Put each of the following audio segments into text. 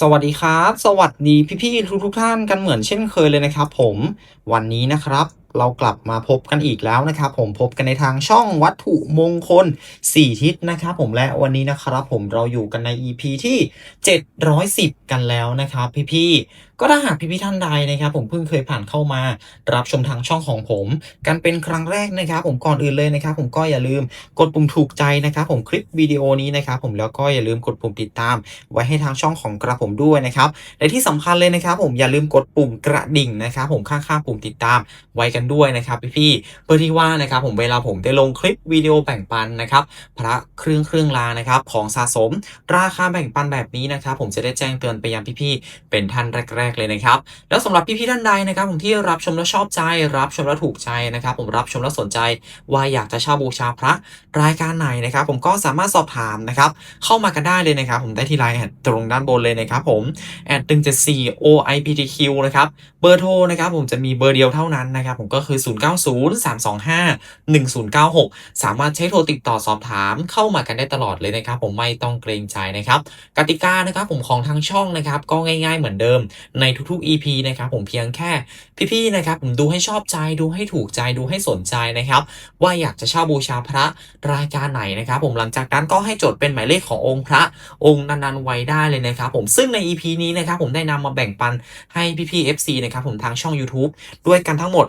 สวัสดีครับ สวัสดีพี่ๆทุกๆท่านกันเหมือนเช่นเคยเลยนะครับ ผมวันนี้นะครับ เรากลับมาพบกันอีกแล้วนะครับ ผมพบกันในทางช่องวัตถุมงคล 4 ทิศนะครับ ผมและวันนี้นะครับ ผมเราอยู่กันใน EP ที่ 710 กันแล้วนะครับ พี่ๆก็ถ้าหากพี่ๆท่านใดนะครับ ผมเพิ่งเคยผ่านเข้ามา รับชมทางช่องของผม กันเป็นครั้งแรกนะครับ ผมก่อนอื่นเลยนะครับ ผมก็อย่าลืมกดปุ่มถูกใจนะครับผมคลิปวิดีโอนี้นะครับผมแล้วก็อย่าลืมกดปุ่มติดตาม ไว้ให้ทางช่องของกระผมด้วยนะครับและที่สำคัญเลยนะครับผมอย่าลืมกดปุ่มกระดิ่งนะครับผมข้างๆปุ่มติดตามไว้กันด้วยนะครับพี่ๆเพื่อที่ว่านะครับผมเวลาผมได้ลงคลิปวิดีโอแบ่งปันนะครับพระเครื่องเครื่องรางนะครับของสะสม ราคาแบ่งปันแบบนี้นะครับผมจะได้แจ้งเตือนไปยังพี่ๆเป็นท่านแรกๆเลยนะครับ แล้วสำหรับพี่ๆท่านใดนะครับผมที่รับชมแล้วชอบใจ รับชมแล้วถูกใจนะครับ ผมรับชมแล้วสนใจว่าอยากจะเช่าบูชาพระรายการไหนนะครับ ผมก็สามารถสอบถามนะครับเข้ามากันได้เลยนะครับ ผมได้ที่ไลน์แอดตรงด้านบนเลยนะครับผมแอด1 7 4 OIPTQ นะครับเบอร์โทรนะครับผมจะมีเบอร์เดียวเท่านั้นนะครับผมก็คือ 0903251096 สามารถใช้โทรติดต่อสอบถามเข้ามากันได้ตลอดเลยนะครับ ผมไม่ต้องเกรงใจนะครับกติกานะครับผมของทางช่องนะครับก็ง่าย ๆ เหมือนเดิมในทุกๆ EP นะครับผมเพียงแค่พี่ๆนะครับผมดูให้ชอบใจดูให้ถูกใจดูให้สนใจนะครับ ว่าอยากจะเช่าบูชาพระรายการไหนนะครับ ผมหลังจากนั้นก็ให้จดเป็นหมายเลขขององค์พระองค์นั้นๆไว้ได้เลยนะครับ ผมซึ่งใน EP นี้นะครับผมได้นำมาแบ่งปันให้พี่ๆ FC นะครับผมทางช่อง YouTube ด้วยกันทั้งหมด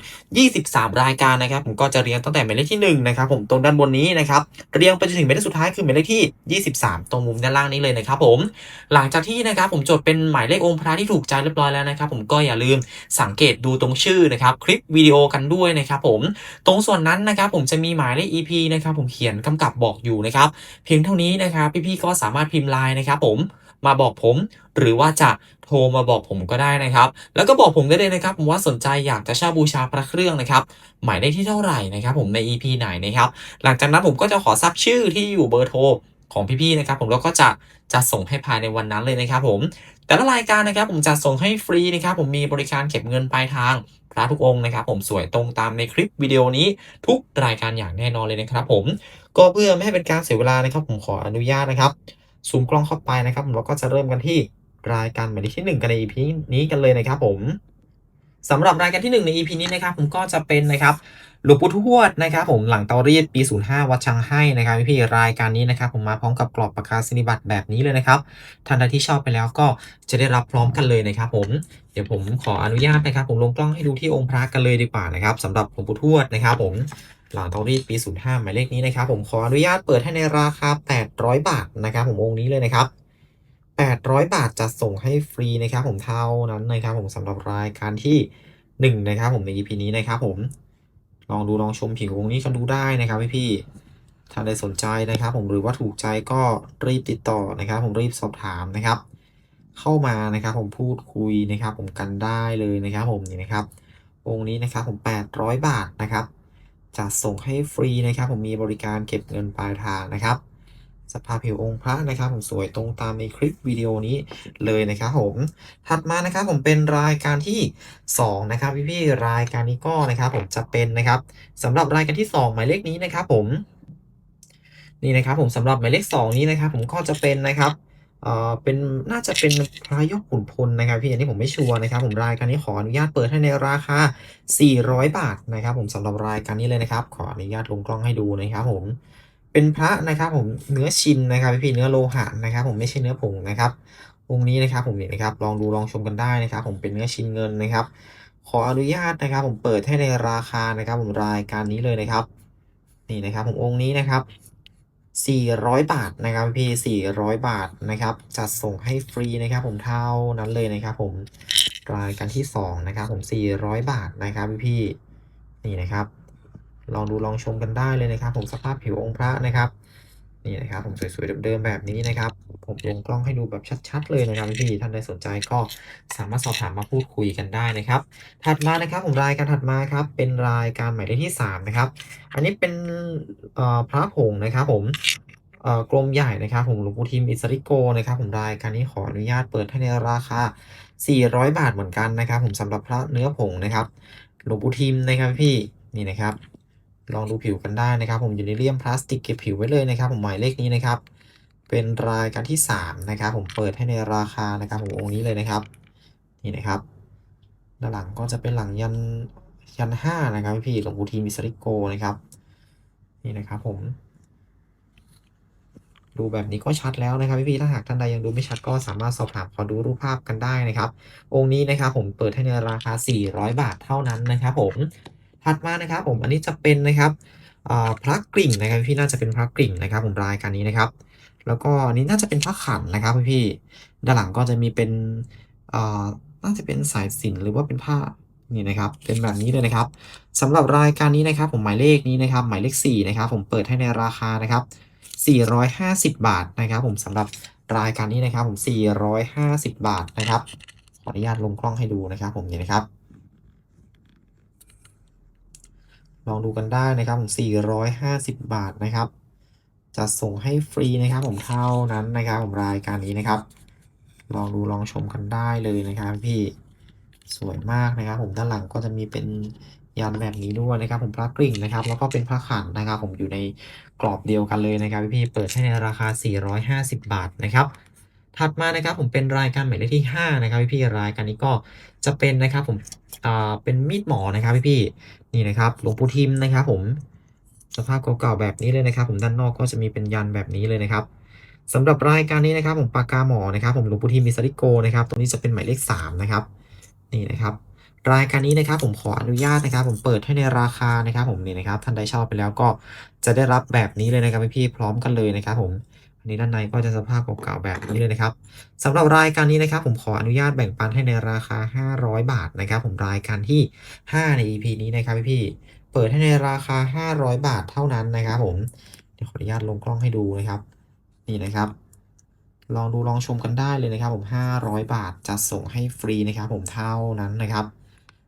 23 รายการนะครับ ผมก็จะเรียงตั้งแต่หมายเลขที่1นะครับผมตรงด้านบนนี้นะครับเรียงไปจนถึงหมายเลขสุดท้ายคือหมายเลขที่ 23 ตรงมุมด้านล่างนี้เลยนะครับผมหลังจากที่นะครับผมจดเป็นหมายเลของค์พระที่ถูกใจเรียบร้อยแล้วนะครับผมก็อย่าลืมสังเกตดูตรงชื่อนะครับคลิปวิดีโอกันด้วยนะครับผมตรงส่วนนั้นนะครับผมจะมีหมายเลข EP นะครับผมเขียนกำกับบอกอยู่นะครับเพียงเท่านี้นะครับพี่ๆก็สามารถพิมพ์ไลน์นะครับผมมาบอกผมหรือว่าจะโทรมาบอกผมก็ได้นะครับ แล้วก็บอกผมได้เลยนะครับผมว่าสนใจอยากจะเช่าบูชาพระเครื่องนะครับ หมายเลขที่เท่าไหร่นะครับ ผมใน EP ไหนนะครับ หลังจากนั้นผมก็จะขอทราบชื่อที่อยู่เบอร์โทร ของพี่ๆนะครับผมแล้วก็จะจะส่งให้ภายในวันนั้นเลยนะครับผม แต่ละรายการนะครับผมจะส่งให้ฟรีนะครับผมมีบริการเก็บเงินปลายทาง พระทุกองค์นะครับ ผมสวยตรงตามในคลิปวิดีโอนี้ทุกรายการอย่างแน่นอนเลยนะครับ ผมก็เพื่อไม่ให้เป็นการเสียเวลานะครับ ผมขออนุญาตนะครับซูมกล้องเข้าไปนะครับ ผมเราก็จะเริ่มกันที่รายการหมายเลขที่ 1 กันใน EP นี้กันเลยนะครับผม สำหรับรายการที่ 1 ใน EP นี้นะครับผมก็จะเป็นนะครับหลวงปู่ทวดนะครับผมหลังเตารีดปี 05 วัดชังให้นะครับพี่รายการนี้นะครับผมมาพร้อมกับกรอบประกาศนิบัตแบบนี้เลยนะครับท่านใดที่ชอบไปแล้วก็จะได้รับพร้อมกันเลยนะครับผมเดี๋ยวผมขออนุญาตนะครับ ผมลงกล้องให้ดูที่องค์พระกันเลยดีกว่านะครับสำหรับหลวงปู่ทวดนะครับผมหลังเตารีดปี 05 หมายเลขนี้นะครับผมขออนุญาตเปิดให้ในราคา 800 บาทนะครับผมองค์นี้เลยนะครับ 800 บาทจะส่งให้ฟรีนะครับผมเท่านั้นนะครับผมสำหรับรายการที่ 1 นะครับผมใน EP นี้นะครับผมลองดูลองชมผิวองนี้กันดูได้นะครับพี่พี่ๆถ้าได้สนใจนะครับ ผมหรือว่าถูกใจก็รีบติดต่อนะครับ ผมรีบสอบถามนะครับ เข้ามานะครับ ผมพูดคุยนะครับ ผมกันได้เลยนะครับผมนี่นะครับองค์นี้นะครับผม 800 บาทนะครับจะส่งให้ฟรีนะครับ ผมมีบริการเก็บเงินปลายทางนะครับ สภาพผิวองค์พระนะครับผมสวยตรงตามในคลิปวิดีโอนี้เลยนะครับผมถัดมานะครับผมเป็นรายการที่ 2 นะครับพี่ๆรายการนี้ก็นะครับผมจะเป็นนะครับสำหรับรายการที่ 2 หมายเลขนี้นะครับผมนี่นะครับผมสำหรับหมายเลข 2 นี้นะครับผมก็จะเป็นนะครับเอ่อเป็นน่าจะเป็นพระยกขุนพลนะครับพี่อันนี้ผมไม่ชัวร์นะครับผมรายการนี้ขออนุญาตเปิดให้ในราคา 400 บาทนะครับผมสำหรับรายการนี้เลยนะครับ ขออนุญาตลงกล้องให้ดูนะครับผม เป็นพระนะครับผมเนื้อชินนะครับพี่ๆเนื้อโลหะนะครับ ผมไม่ใช่เนื้อผงนะครับองค์นี้นะครับผมนี่นะครับลองดูลองชมกันได้นะครับ ผมเป็นเนื้อชินเงินนะครับ ขออนุญาตนะครับ ผมเปิดให้ในราคานะครับ ผมรายการนี้เลยนะครับ นี่นะครับ ผมองค์นี้นะครับ400 บาทนะครับพี่400 บาทนะครับ จัดส่งให้ฟรีนะครับ ผมเท่านั้นเลยนะครับ ผมรายการที่2นะครับ ผม400 บาทนะครับพี่นี่นะครับ ลองดูลองชมกันได้เลยนะครับ ผมสภาพผิวองค์พระนะครับ นี่นะครับ ผมสวยๆเดิมๆแบบนี้นะครับ ผมลงกล้องให้ดูแบบชัดๆเลยนะครับพี่ท่านใดสนใจก็สามารถสอบถามมาพูดคุยกันได้นะครับ ถัดมานะครับผมรายการถัดมาครับ เป็นรายการหมายเลขที่3นะครับ อันนี้เป็นพระผงนะครับผมกลมใหญ่นะครับผมหลวงปู่ทิมอิสริโกนะครับผมรายการนี้ขออนุญาตเปิดให้ในราคา 400 บาทเหมือนกันนะครับ ผมสำหรับพระเนื้อผงนะครับ หลวงปู่ทิมนะครับพี่นี่นะครับ ลองดูผิวกันได้นะครับ ผมอยู่ในเลี่ยมพลาสติกเก็บผิวไว้เลยนะครับ ผมหมายเลขนี้นะครับ เป็นรายการที่ 3 นะครับ ผมเปิดให้ในราคานะครับผมองค์นี้เลยนะครับ นี่นะครับด้านหลังก็จะเป็นหลังยันยันห้านะครับพี่หลวงปู่ทีมิสริโกนะครับ นี่นะครับผม ดูแบบนี้ก็ชัดแล้วนะครับพี่ถ้าหากท่านใดยังดูไม่ชัดก็สามารถสอบถามขอดูรูปภาพกันได้นะครับ องค์นี้นะครับผมเปิดให้ในราคา 400 บาทเท่านั้นนะครับผม ถัดมานะครับผมอันนี้จะเป็นนะครับพระกริ่งนะครับพี่น่าจะเป็นพระกริ่งนะครับ ผมรายการนี้นะครับ แล้วก็อันนี้น่าจะเป็นพระขันนะครับพี่ด้านหลังก็จะมีเป็นน่าจะเป็นสายสินหรือว่าเป็นผ้านี่นะครับเป็นแบบนี้เลยนะครับสำหรับรายการนี้นะครับ ผมหมายเลขนี้นะครับ หมายเลข4นะครับผมเปิดให้ในราคานะครับ450 บาทนะครับ ผมสำหรับรายการนี้นะครับ ผม 450 บาทนะครับขออนุญาตลงกล้องให้ดูนะครับ ผมนี่นะครับ ลองดูกันได้นะครับผม450 บาทนะครับจะส่งให้ฟรีนะครับ ผมเท่านั้นนะครับ ผมรายการนี้นะครับ ลองดูลองชมกันได้เลยนะครับ พี่สวยมากนะครับ ผมด้านหลังก็จะมีเป็นยันแบบนี้ด้วยนะครับ ผมพระกริ่งนะครับ แล้วก็เป็นพระขันนะครับ ผมอยู่ในกรอบเดียวกันเลยนะครับ พี่เปิดให้ในราคา 450 บาทนะครับ ถัดมานะครับผมเป็นรายการหมายเลขที่ 5 นะครับพี่ๆรายการนี้ก็จะเป็นนะครับผมอ่าเป็นมีดหมอนะครับพี่ๆนี่นะครับหลวงปู่ทิมนะครับผมสภาพเก่าๆแบบนี้เลยนะครับ ผมด้านนอกก็จะมีเป็นยันแบบนี้เลยนะครับสำหรับรายการนี้นะครับ ผมปากกาหมอนะครับ ผมหลวงปู่ทิมมิสริโกนะครับตรงนี้จะเป็นหมายเลข3นะครับนี่นะครับรายการนี้นะครับผมขออนุญาตนะครับ ผมเปิดให้ในราคานะครับ ผมนี่นะครับท่านใดชอบไปแล้วก็จะได้รับแบบนี้เลยนะครับพี่ๆพร้อมกันเลยนะครับ ผม อันนี้ด้านในก็จะสภาพเก่าๆแบบนี้เลยนะครับสำหรับรายการนี้นะครับ ผมขออนุญาตแบ่งปันให้ในราคา 500 บาทนะครับ ผมรายการที่ 5 ใน EP นี้นะครับพี่ๆเปิดให้ในราคา 500 บาทเท่านั้นนะครับ ผมเดี๋ยวขออนุญาตลงกล้องให้ดูนะครับ นี่นะครับ ลองดูลองชมกันได้เลยนะครับ ผม 500 บาทจะส่งให้ฟรีนะครับ ผมเท่านั้นนะครับ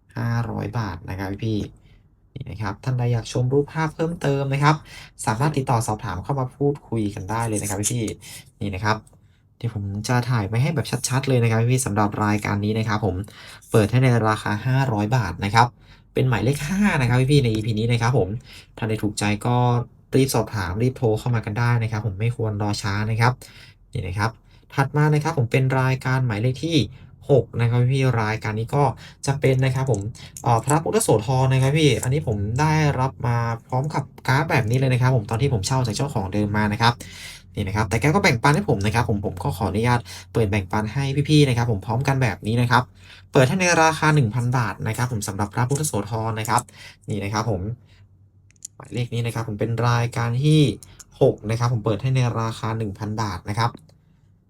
500 บาทนะครับพี่ๆ นี่นะครับท่านใดอยากชมรูปภาพเพิ่มเติมนะครับ สามารถติดต่อสอบถามเข้ามาพูดคุยกันได้เลยนะครับพี่นี่นะครับเดี๋ยวผมจะถ่ายไปให้แบบชัดๆเลยนะครับพี่สำหรับรายการนี้นะครับ ผมเปิดให้ในราคา 500 บาทนะครับ เป็นหมายเลข5นะครับพี่ใน EP นี้นะครับ ผมถ้าได้ถูกใจก็รีบสอบถามรีบโทรเข้ามากันได้นะครับ ผมไม่ควรรอช้านะครับนี่นะครับ ถัดมานะครับผมเป็นรายการหมายเลขที่ 6นะครับพี่รายการนี้ก็จะเป็นนะครับผมพระพุทธโสธรนะครับพี่อันนี้ผมได้รับมาพร้อมกับการ์ดแบบนี้เลยนะครับ ผมตอนที่ผมเช่าจากเจ้าของเดิมมานะครับนี่นะครับแต่แกก็แบ่งปันให้ผมนะครับ ผมผมก็ขออนุญาตเปิดแบ่งปันให้พี่ๆนะครับ ผมพร้อมกันแบบนี้นะครับ เปิดให้ในราคา 1,000 บาทนะครับ ผมสำหรับพระพุทธโสธรนะครับ นี่นะครับผมหมายเลขนี้นะครับ ผมเป็นรายการที่ 6 นะครับ ผมเปิดให้ในราคา 1,000 บาทนะครับ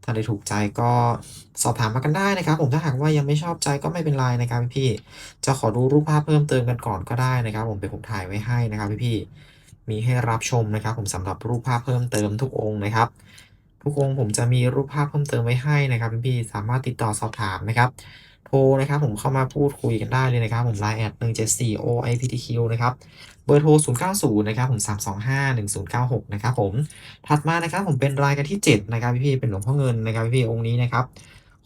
ถ้าได้ถูกใจก็สอบถามมากันได้นะครับ ผมถ้าหากว่ายังไม่ชอบใจก็ไม่เป็นไรนะครับพี่ๆจะขอดูรูปภาพเพิ่มเติมกันก่อนก็ได้นะครับ ผมเป็นผมถ่ายไว้ให้นะครับพี่ๆมีให้รับชมนะครับ ผมสำหรับรูปภาพเพิ่มเติมทุกองค์นะครับ ทุกองค์ผมจะมีรูปภาพเพิ่มเติมไว้ให้นะครับพี่ๆสามารถติดต่อสอบถามนะครับ โทรนะครับผมเข้ามาพูดคุยกันได้เลยนะครับผม Line แอด174 OIPTQ นะครับเบอร์โทร 090 นะครับผม 325 1096 นะครับผม ถัดมานะครับผมเป็นรายการที่ 7 นะครับพี่เป็นหลวงพ่อเงินนะครับพี่องค์นี้นะครับ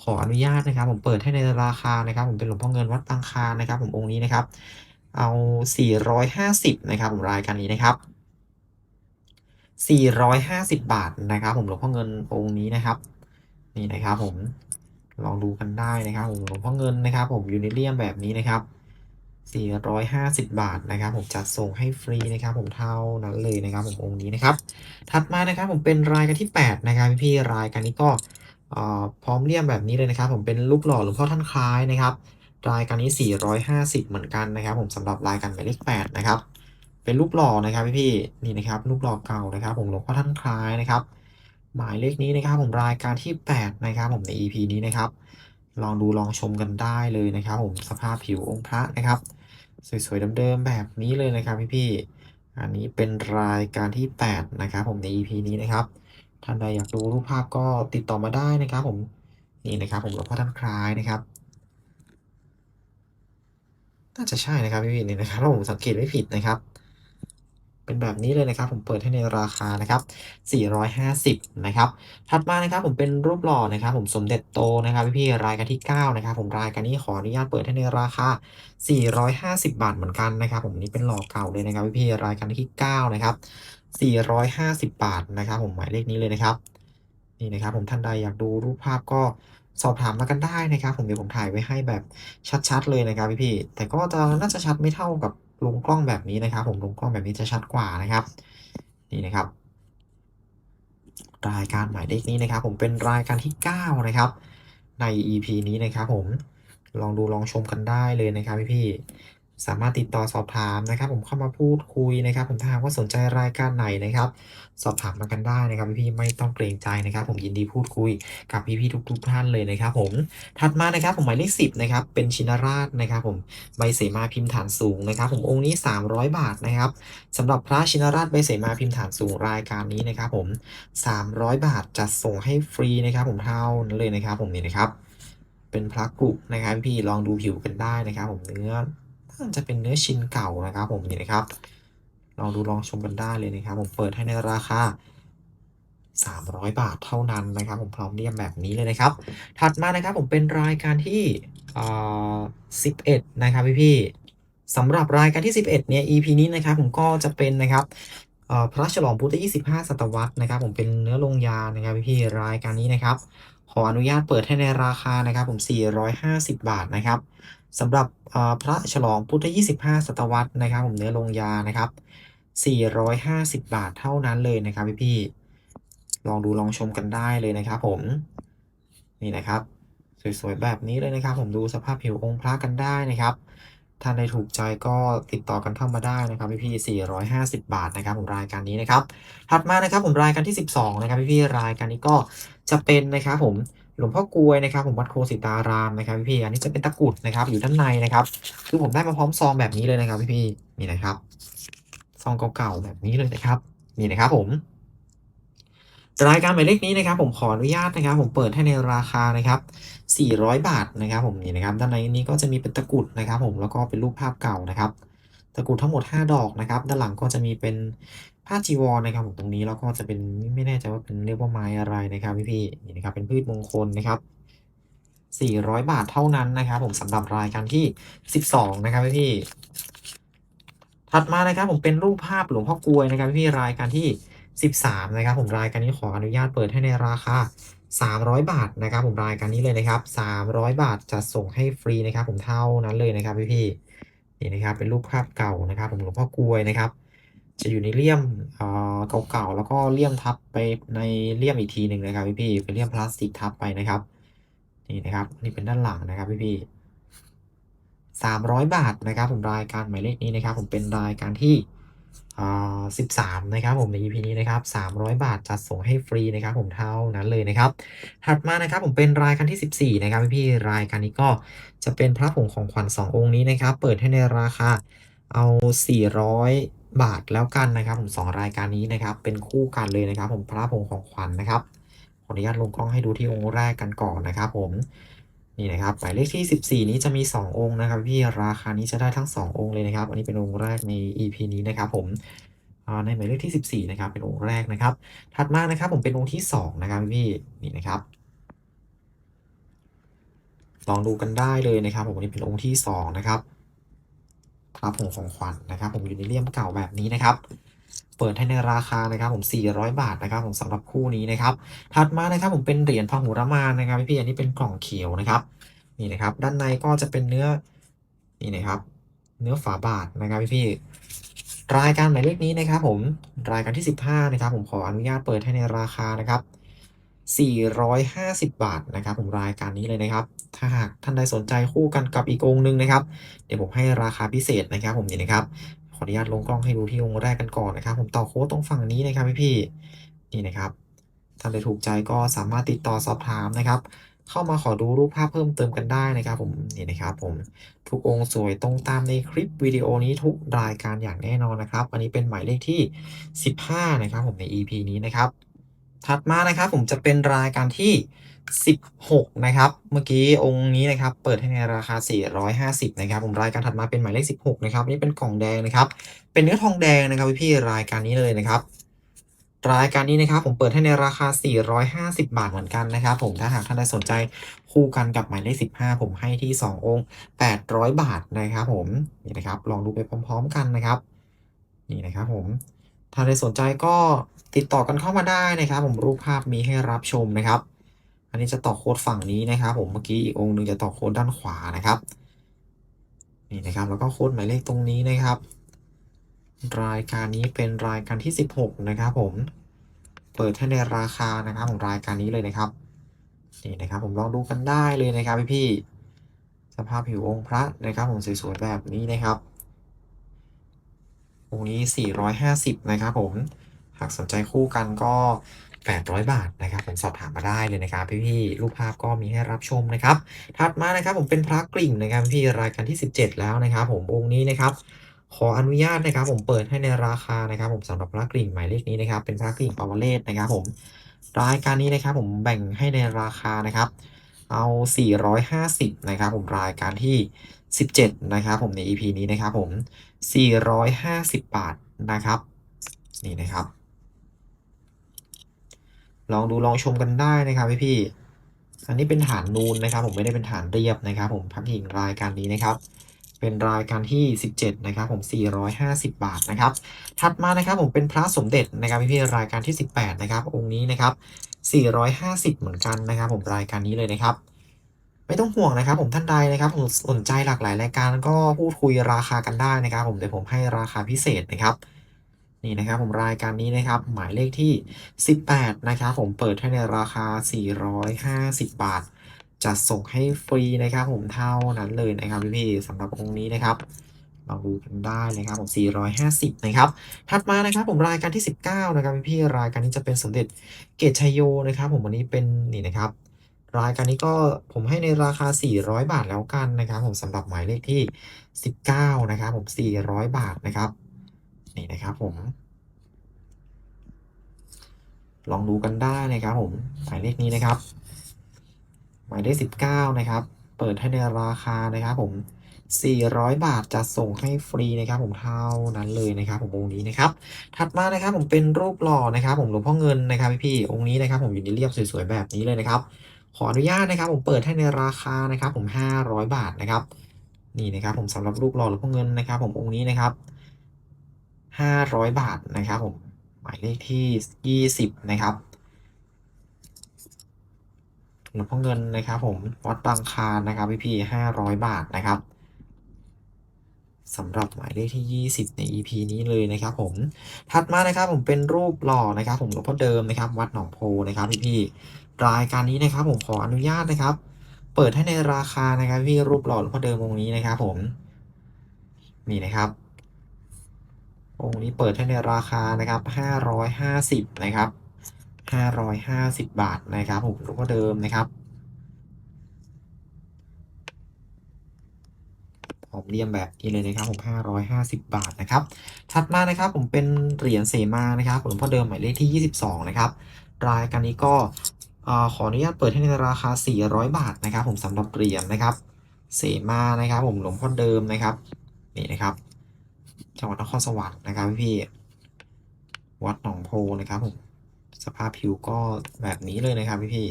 ขออนุญาตนะครับ ผมเปิดให้ในราคานะครับ ผมเป็นหลวงพ่อเงินวัดบางคานนะครับ ผมองค์นี้นะครับ เอา 450 นะครับผมรายการนี้นะครับ 450 บาทนะครับ ผมหลวงพ่อเงินองค์นี้นะครับ นี่นะครับผม ลองดูกันได้นะครับผมหลวงพ่อเงินนะครับ ผมยูนิเลียมแบบนี้นะครับ 450 บาทนะครับ ผมจัดส่งให้ฟรีนะครับ ผมเท่านั้นเลยนะครับ ผมองค์นี้นะครับ ถัดมานะครับผมเป็นรายการที่ 8 นะครับพี่ๆรายการนี้ก็พร้อมเลี่ยมแบบนี้เลยนะครับ ผมเป็นรูปหล่อหลวงพ่อท่านคล้ายนะครับรายการนี้ 450 เหมือนกันนะครับ ผมสำหรับรายการหมายเลข8นะครับเป็นรูปหล่อนะครับพี่ๆนี่นะครับรูปหล่อเก่านะครับ ผมหลวงพ่อท่านคล้ายนะครับ หมายเลขนี้นะครับผมรายการที่ 8 นะครับผมใน EP นี้นะครับ ลองดูลองชมกันได้เลยนะครับ ผมสภาพผิวองค์พระนะครับ สวยๆเดิมๆแบบนี้เลยนะครับพี่ๆอันนี้เป็นรายการที่ 8 นะครับ ผมใน EP นี้นะครับท่านใดอยากดูรูปภาพก็ติดต่อมาได้นะครับ ผมนี่นะครับ ผมหลวงพ่อท่านคล้ายนะครับ น่าจะใช่นะครับพี่ๆนี่นะครับถ้าผมสังเกตไม่ผิดนะครับ เป็นแบบนี้เลยนะครับ ผมเปิดให้ในราคานะครับ 450 นะครับ ถัดมานะครับผมเป็นรูปหล่อนะครับ ผมสมเด็จโตนะครับพี่ๆรายการที่ 9 นะครับ ผมรายการนี้ขออนุญาตเปิดให้ในราคา 450 บาทเหมือนกันนะครับ ผมนี่เป็นหล่อเก่าเลยนะครับพี่ๆรายการที่ 9 นะครับ 450 บาทนะครับ ผมหมายเลขนี้เลยนะครับ นี่นะครับผมท่านใดอยากดูรูปภาพก็สอบถามมากันได้นะครับ ผมเดี๋ยวผมถ่ายไว้ให้แบบชัดๆเลยนะครับพี่ๆแต่ก็จะน่าจะชัดไม่เท่ากับ ลงกล้องแบบนี้นะครับ ผมลงกล้องแบบนี้จะชัดกว่านะครับ นี่นะครับ รายการหมายเลขนี้นะครับ ผมเป็นรายการที่ 9 นะครับ ใน EP นี้นะครับ ผมลองดูลองชมกันได้เลยนะครับพี่ สามารถติดต่อสอบถามนะครับ ผมเข้ามาพูดคุยนะครับ ผมถ้าหากว่าสนใจรายการไหนนะครับ สอบถามมากันได้นะครับ พี่ๆไม่ต้องเกรงใจนะครับ ผมยินดีพูดคุยกับพี่ๆทุก ๆ ท่านเลยนะครับ ผมถัดมานะครับผมหมายเลข10นะครับเป็นชินราชนะครับ ผมใบเสมาพิมพ์ฐานสูงนะครับ ผมองค์นี้ 300 บาทนะครับสำหรับพระชินราชใบเสมาพิมพ์ฐานสูงรายการนี้นะครับ ผม 300 บาทจัดส่งให้ฟรีนะครับ ผมเท่านั้นเลยนะครับ ผมนี่นะครับเป็นพระกรุนะครับพี่ลองดูผิวกันได้นะครับ ผมเนื้อ จะเป็นเนื้อชิ้นเก่านะครับ ผมนี่นะครับลองดูลองชมกันได้เลยนะครับ ผมเปิดให้ในราคา 300 บาทเท่านั้นนะครับ ผมพร้อมเรียมแบบนี้เลยนะครับ ถัดมานะครับผมเป็นรายการที่เอ่อ11 นะครับพี่พี่ๆสำหรับรายการที่ 11 เนี่ย EP นี้นะครับผมก็จะเป็นนะครับเอ่อพระฉลองพุทธ25 ศตวรรษนะครับ ผมเป็นเนื้อลงยานะครับพี่พี่ๆรายการนี้นะครับ ขออนุญาตเปิดให้ในราคานะครับ ผม 450 บาทนะครับ สำหรับพระฉลองพุทธ 25 ศตวรรษนะครับ ผมเนื้อลงยานะครับ 450 บาทเท่านั้นเลยนะครับพี่พี่ลองดูลองชมกันได้เลยนะครับ ผม นี่นะครับ สวยๆแบบนี้เลยนะครับ ผมดูสภาพผิวองค์พระกันได้นะครับท่านใดถูกใจก็ติดต่อกันเข้ามาได้นะครับพี่พี่450 บาทนะครับผมรายการนี้นะครับ ถัดมานะครับผมรายการที่ 12 นะครับพี่พี่รายการนี้ก็จะเป็นนะครับผม หลวงพ่อกวยนะครับผมวัดโคสิตารามนะครับพี่พี่ๆอันนี้จะเป็นตะกรุดนะครับ อยู่ด้านในนะครับ คือผมได้มาพร้อมซองแบบนี้เลยนะครับพี่พี่ๆนี่นะครับซองเก่าๆแบบนี้เลยนะครับ นี่นะครับผมรายการหมายเลขนี้นะครับ ผมขออนุญาตนะครับ ผมเปิดให้ในราคานะครับ 400 บาทนะครับ ผมนี่นะครับ ด้านในนี้ก็จะมีเป็นตะกรุดนะครับ ผมแล้วก็เป็นรูปภาพเก่านะครับ ตะกรุดทั้งหมด 5 ดอกนะครับ ด้านหลังก็จะมีเป็นผ้าจีวรนะครับผมตรงนี้แล้วก็จะเป็นไม่แน่ใจว่าเป็นเรียกว่าไม้อะไรนะครับพี่ๆนี่นะครับเป็นพืชมงคลนะครับ 400 บาทเท่านั้นนะครับ ผมสำหรับรายการที่ 12 นะครับพี่ๆถัดมานะครับผมเป็นรูปภาพหลวงพ่อกลวยนะครับพี่รายการที่ 13 นะครับ ผมรายการนี้ขออนุญาตเปิดให้ในราคา 300 บาทนะครับ ผมรายการนี้เลยนะครับ 300 บาทจะส่งให้ฟรีนะครับ ผมเท่านั้นเลยนะครับพี่ๆ นี่นะครับเป็นรูปภาพเก่านะครับผมหลวงพ่อกลวยนะครับ จะอยู่ในเลี่ยมเอ่อเก่าๆแล้วก็เลี่ยมทับไปในเลี่ยมอีกทีหนึ่งนะครับพี่ๆเป็นเลี่ยมพลาสติกทับไปนะครับนี่นะครับนี่เป็นด้านหลังนะครับพี่ๆ300บาทนะครับผมรายการหมายเลขนี้นะครับ ผมเป็นรายการที่ 13 นะครับผมใน EP นี้นะครับ 300 บาทจัดส่งให้ฟรีนะครับผมเท่านั้นเลยนะครับ ถัดมานะครับผมเป็นรายการที่ 14 นะครับพี่รายการนี้ก็จะเป็นพระผงของขวัญ 2 องค์นี้นะครับ เปิดให้ในราคาเอา 400 บาทแล้วกันนะครับ ผม 2 รายการนี้นะครับ เป็นคู่กันเลยนะครับ ผมพระผงของขวัญนะครับขออนุญาตลงกล้องให้ดูที่องค์แรกกันก่อนนะครับผม นี่นะครับหมายเลขที่ 14 นี้จะมี 2 องค์นะครับพี่ราคานี้จะได้ทั้ง 2 องค์เลยนะครับ อันนี้เป็นองค์แรกใน EP นี้นะครับผมในหมายเลขที่ 14 นะครับ เป็นองค์แรกนะครับ ถัดมานะครับผมเป็นองค์ที่ 2 นะครับพี่นี่นะครับลองดูกันได้เลยนะครับ ผมอันนี้เป็นองค์ที่ 2 นะครับพระผงของขวัญนะครับ ผมอยู่ในเลี่ยมเก่าแบบนี้นะครับ เปิดให้ในราคานะครับผม 400 บาทนะครับผมสำหรับคู่นี้นะครับถัดมานะครับผมเป็นเหรียญพหุรมานนะครับพี่ๆอันนี้เป็นกล่องเขียวนะครับนี่นะครับด้านในก็จะเป็นเนื้อนี่นะครับ เนื้อฝาบาทนะครับพี่ๆรายการหมายเลขนี้นะครับผมรายการที่ 15นะครับผมขออนุญาตเปิดให้ในราคานะครับ450 บาทนะครับ ผมรายการนี้เลยนะครับ ถ้าหากท่านใดสนใจคู่กันกับอีกองค์หนึ่งนะครับ เดี๋ยวผมให้ราคาพิเศษนะครับ ผมนี่นะครับ ออนุญาตลงกล้องให้ดูที่องค์แรกกันก่อนนะครับ ผมต่อโค้ดตรงฝั่งนี้นะครับพี่ๆนี่นะครับท่านใดถูกใจก็สามารถติดต่อสอบถามนะครับ เข้ามาขอดูรูปภาพเพิ่มเติมกันได้นะครับ ผมนี่นะครับผมทุกองค์สวยตรงตามในคลิปวิดีโอนี้ทุกรายการอย่างแน่นอนนะครับ อันนี้เป็นหมายเลขที่ 15 นะครับ ผมใน EP นี้นะครับ ถัดมานะครับผมจะเป็นรายการที่ 16 นะครับ เมื่อกี้องค์นี้นะครับ เปิดให้ในราคา 450 นะครับผมรายการถัดมาเป็นหมายเลข 16 นะครับ นี่เป็นกล่องแดงนะครับ เป็นเนื้อทองแดงนะครับพี่ๆรายการนี้เลยนะครับ รายการนี้นะครับผมเปิดให้ในราคา 450 บาทเหมือนกันนะครับ ผมถ้าหากท่านใดสนใจคู่กันกับหมายเลข 15 ผมให้ที่ 2 องค์ 800 บาทนะครับ ผมนี่นะครับ ลองดูไปพร้อม ๆ กันนะครับ นี่นะครับผมถ้าใครสนใจก็ติดต่อกันเข้ามาได้นะครับ ผมรูปภาพมีให้รับชมนะครับ อันนี้จะต่อโค้ดฝั่งนี้นะครับผมเมื่อกี้อีกองค์หนึ่งจะต่อโค้ดด้านขวานะครับนี่นะครับแล้วก็โค้ดหมายเลขตรงนี้นะครับ รายการนี้เป็นรายการที่ 16 นะครับผมเปิดให้ในราคานะครับของรายการนี้เลยนะครับนี่นะครับผมลองดูกันได้เลยนะครับพี่ๆสภาพผิวองค์พระนะครับ ผมสวยๆแบบนี้นะครับองค์นี้ 450 นะครับผม หากสนใจคู่กันก็ 800 บาทนะครับผมสอบถามมาได้เลยนะครับพี่ๆรูปภาพก็มีให้รับชมนะครับ ถัดมานะครับผมเป็นพระกริ่งนะครับพี่รายการที่ 17 แล้วนะครับ ผมองค์นี้นะครับขออนุญาตนะครับ ผมเปิดให้ในราคานะครับ ผมสำหรับพระกริ่งหมายเลขนี้นะครับ เป็นพระกริ่งปาวเลศนะครับ ผมรายการนี้นะครับ ผมแบ่งให้ในราคานะครับ เอา 450 นะครับ ผมรายการที่ 17 นะครับ ผมใน EP นี้นะครับ ผม 450 บาทนะครับ นี่นะครับ ลองดูลองชมกันได้นะครับพี่พี่อันนี้เป็นฐานนูนนะครับ ผมไม่ได้เป็นฐานเรียบนะครับ ผมพักหญิงรายการนี้นะครับ เป็นรายการที่ 17 นะครับ ผม 450 บาทนะครับ ถัดมานะครับผมเป็นพระสมเด็จนะครับพี่พี่รายการที่ 18 นะครับ องค์นี้นะครับ 450 เหมือนกันนะครับ ผมรายการนี้เลยนะครับไม่ต้องห่วงนะครับ ผมท่านใดนะครับผมสนใจหลากหลายรายการก็พูดคุยราคากันได้นะครับ ผมเดี๋ยวผมให้ราคาพิเศษนะครับ นี่นะครับผมรายการนี้นะครับหมายเลขที่ 18 นะครับผมเปิดให้ในราคา 450 บาท จัดส่งให้ฟรีนะครับผมเท่านั้นเลยนะครับพี่ๆสำหรับองค์นี้นะครับลองดูกันได้นะครับผม 450 นะครับ ถัดมานะครับผมรายการที่ 19 นะครับพี่ๆรายการนี้จะเป็นสมเด็จเกตชัยโยนะครับ ผมวันนี้เป็นนี่นะครับรายการนี้ก็ผมให้ในราคา 400 บาทแล้วกันนะครับ ผมสำหรับหมายเลขที่ 19 นะครับผม 400 บาทนะครับ นี่นะครับผม ลองดูกันได้นะครับผมหมายเลขนี้นะครับ หมายเลข19นะครับ เปิดให้ในราคานะครับผม400 บาทจะส่งให้ฟรีนะครับ ผมเท่านั้นเลยนะครับ ผมองค์นี้นะครับ ถัดมานะครับผมเป็นรูปหล่อนะครับ ผมหลวงพ่อเงินนะครับพี่ๆองค์นี้นะครับ ผมอยู่ในเรียบสวยๆแบบนี้เลยนะครับ ขออนุญาตนะครับ ผมเปิดให้ในราคานะครับ ผม 500 บาทนะครับ นี่นะครับ ผมสำหรับรูปหล่อหลวงพ่อเงินนะครับ ผมองค์นี้นะครับ 500 บาทนะครับผมหมายเลขที่ 20 นะครับหลวงพ่อเงินนะครับ ผมวัดบางคานนะครับพี่พี่500บาทนะครับสำหรับหมายเลขที่ 20 ใน EP นี้เลยนะครับผมถัดมานะครับผมเป็นรูปหล่อนะครับ ผมหลวงพ่อเดิมนะครับ วัดหนองโพนะครับพี่พี่รายการนี้นะครับ ผมขออนุญาตนะครับ เปิดให้ในราคานะครับ พี่รูปหล่อหลวงพ่อเดิมองค์นี้นะครับ ผมนี่นะครับ องค์นี้เปิดให้ในราคานะครับ550นะครับ550บาทนะครับผมหลวงพ่อเดิมนะครับผมเรียมแบบนี้เลยนะครับผม550 บาทนะครับ ถัดมานะครับผมเป็นเหรียญเสมานะครับหลวงพ่อเดิมหมายเลขที่ 22 นะครับ รายการนี้ก็ขออนุญาตเปิดให้ในราคา 400 บาทนะครับ ผมสำหรับเหรียญนะครับ เสมานะครับ ผมหลวงพ่อเดิมนะครับ นี่นะครับ จังหวัดนครสวรรค์นะครับพี่วัดหนองโพนะครับผมสภาพผิวก็แบบนี้เลยนะครับพี่พี่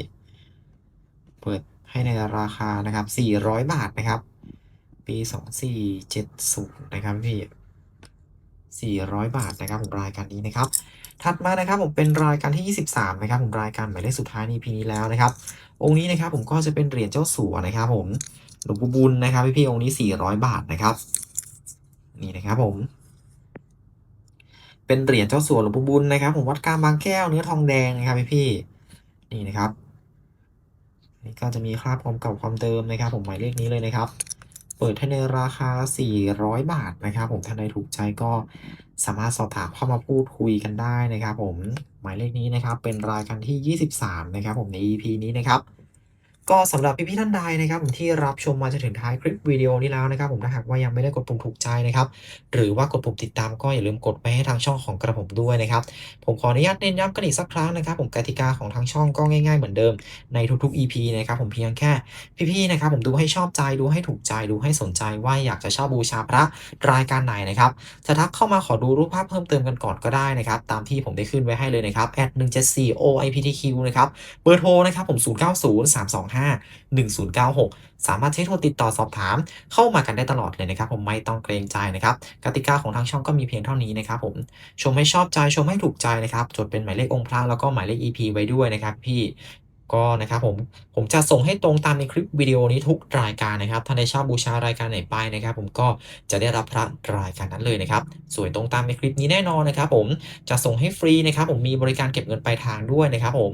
เปิดให้ในราคานะครับ 400 บาทนะครับ ปี 2470 นะครับพี่400 บาทนะครับผมรายการนี้นะครับ ถัดมานะครับผมเป็นรายการที่ 23 นะครับผมรายการหมายเลขสุดท้ายใน EP นี้แล้วนะครับ องค์นี้นะครับผมก็จะเป็นเหรียญเจ้าสัวนะครับผมหลวงปู่บุญนะครับพี่พี่องค์นี้ 400 บาทนะครับ นี่นะครับผม เป็นเหรียญเจ้าสัวหลวงปู่บุญนะครับ ผมวัดกลางบางแก้วเนื้อทองแดงนะครับพี่พี่นี่นะครับนี่ก็จะมีคราบความเก่าความเดิมนะครับ ผมหมายเลขนี้เลยนะครับ เปิดให้ในราคา 400 บาทนะครับ ผมท่านใดถูกใจก็สามารถสอบถามเข้ามาพูดคุยกันได้นะครับ ผมหมายเลขนี้นะครับ เป็นรายการที่ 23 นะครับ ผมใน EP นี้นะครับ ก็สำหรับพี่ๆท่านใดนะครับที่รับชมมาจนถึงท้ายคลิปวิดีโอนี้แล้วนะครับ ผมถ้าหากว่ายังไม่ได้กดปุ่มถูกใจนะครับ หรือว่ากดปุ่มติดตามก็อย่าลืมกดไปให้ทางช่องของกระผมด้วยนะครับ ผมขออนุญาตเน้นย้ำกันอีกสักครั้งนะครับ ผมกติกาของทางช่องก็ง่าย ๆ เหมือนเดิมในทุกๆ EP นะครับ ผมเพียงแค่ พี่ๆนะครับ ผมดูให้ชอบใจดูให้ถูกใจดูให้สนใจว่าอยากจะเช่าบูชาพระรายการไหนนะครับจะทักเข้ามาขอดูรูปภาพเพิ่มเติมกันก่อนก็ได้นะครับ ตามที่ผมได้ขึ้นไว้ให้เลยนะครับ 174 oiptq นะครับเบอร์โทรนะครับผม090 325 1096 สามารถใช้โทรติดต่อสอบถาม เข้ามากันได้ตลอดเลยนะครับ ผมไม่ต้องเกรงใจนะครับกติกาของทางช่องก็มีเพียงเท่านี้นะครับผมชมให้ชอบใจชมให้ถูกใจนะครับจดเป็นหมายเลของค์พระแล้วก็หมายเลข EP ไว้ด้วยนะครับ พี่ก็นะครับผมผมจะส่งให้ตรงตามในคลิปวิดีโอนี้ทุกรายการนะครับถ้าได้ช่าบูชารายการไหนไปนะครับ ผมก็จะได้รับพระรายการนั้นเลยนะครับสวยตรงตามในคลิปนี้แน่นอนนะครับ ผมจะส่งให้ฟรีนะครับ ผมมีบริการเก็บเงินปลายทางด้วยนะครับ ผม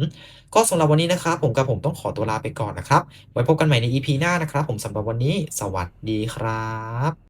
ก็สำหรับวันนี้นะครับ ผมกับผมต้องขอตัวลาไปก่อนนะครับ ไว้พบกันใหม่ใน EP หน้านะครับ ผมสำหรับวันนี้ สวัสดีครับ